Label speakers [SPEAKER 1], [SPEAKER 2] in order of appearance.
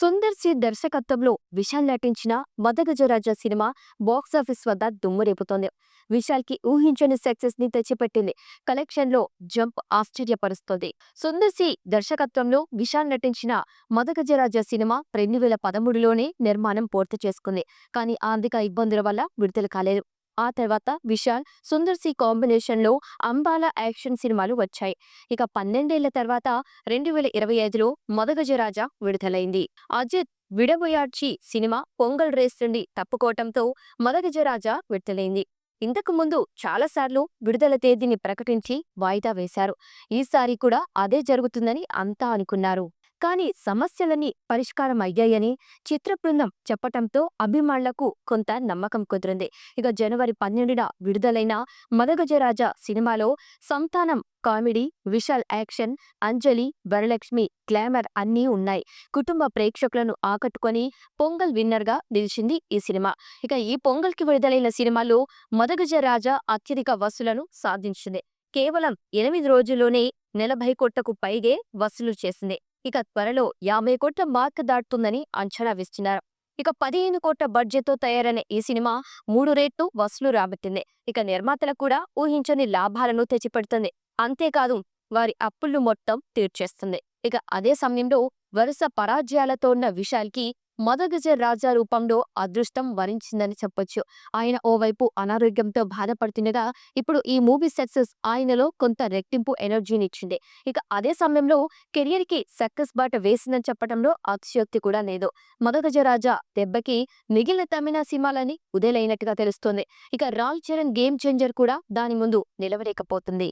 [SPEAKER 1] Sundar C దర్శకత్వంలో విశాల్ నటించిన Madagajaraja cinema box office వద్ద దుమ్ము రేపుతోంది. విశాల్కి ఊహించని సక్సెస్ని తెచ్చిపెట్టింది. కలెక్షన్లో జంప్ ఆశ్చర్యపరుస్తోంది. సుందర్ సి దర్శకత్వంలో విశాల్ నటించిన మదగజరాజ సినిమా రెండు వేల పదమూడులోనే నిర్మాణం పూర్తి చేసుకుంది. కానీ ఆర్థిక ఇబ్బందుల వల్ల విడుదల కాలేదు. ఆ తర్వాత విశాల్ సుందర్ సి కాంబినేషన్లో అంబాల యాక్షన్ సినిమాలు వచ్చాయి. ఇక పన్నెండేళ్ళ తర్వాత రెండు వేల ఇరవై ఐదులో మదగజరాజా విడుదలైంది. అజిత్ విడబోయాడ్చి సినిమా పొంగల్ రేస్ నుండి తప్పుకోవటంతో మదగజరాజా విడుదలైంది. ఇంతకు ముందు చాలాసార్లు విడుదల తేదీని ప్రకటించి వాయిదా వేశారు. ఈసారి కూడా అదే జరుగుతుందని అంతా అనుకున్నారు. కానీ సమస్యలన్నీ పరిష్కారం అయ్యాయని చిత్ర బృందం చెప్పటంతో అభిమానులకు కొంత నమ్మకం కుదిరింది. ఇక జనవరి పన్నెండున విడుదలైన మదగజరాజా సినిమాలో Santhanam comedy Vishal action Anjali Varalakshmi glamour అన్నీ ఉన్నాయి. కుటుంబ ప్రేక్షకులను ఆకట్టుకొని పొంగల్ విన్నర్గా నిలిచింది ఈ సినిమా. ఇక ఈ పొంగల్కి విడుదలైన సినిమాలో మదగజరాజ అత్యధిక వసూలను సాధించింది. కేవలం ఎనిమిది రోజుల్లోనే నలభై కోట్లకు పైగే వసూలు చేసింది. ఇక త్వరలో యాభై కోట్ల మార్క్ దాటుతుందని అంచనా వేస్తున్నారు. ఇక పదిహేను కోట్ల బడ్జెట్తో తయారైన ఈ సినిమా మూడు రేట్లు వసూలు రాబట్టింది. ఇక నిర్మాతలకు కూడా ఊహించని లాభాలను తెచ్చిపెడుతుంది. అంతేకాదు వారి అప్పులు మొత్తం తీర్చేస్తుంది. ఇక అదే సమయంలో వరుస పరాజయాలతో ఉన్న విశాల్కి మదగజ రాజా రూపంలో అదృష్టం వరించిందని చెప్పొచ్చు. ఆయన ఓవైపు అనారోగ్యంతో బాధపడుతుండగా ఇప్పుడు ఈ మూవీ సక్సెస్ ఆయనలో కొంత రెట్టింపు ఎనర్జీని ఇచ్చింది ఇక అదే సమయంలో కెరియర్కి సక్సెస్ బాట వేసిందని చెప్పడంలో అతిశయోక్తి కూడా లేదు. మదగజ రాజా దెబ్బకి మిగిలిన తమిళ సినిమాలని ఉదయలైనట్టుగా తెలుస్తోంది. ఇక రాల్ చరణ్ గేమ్ చేంజర్ కూడా దాని ముందు నిలవలేకపోతుంది.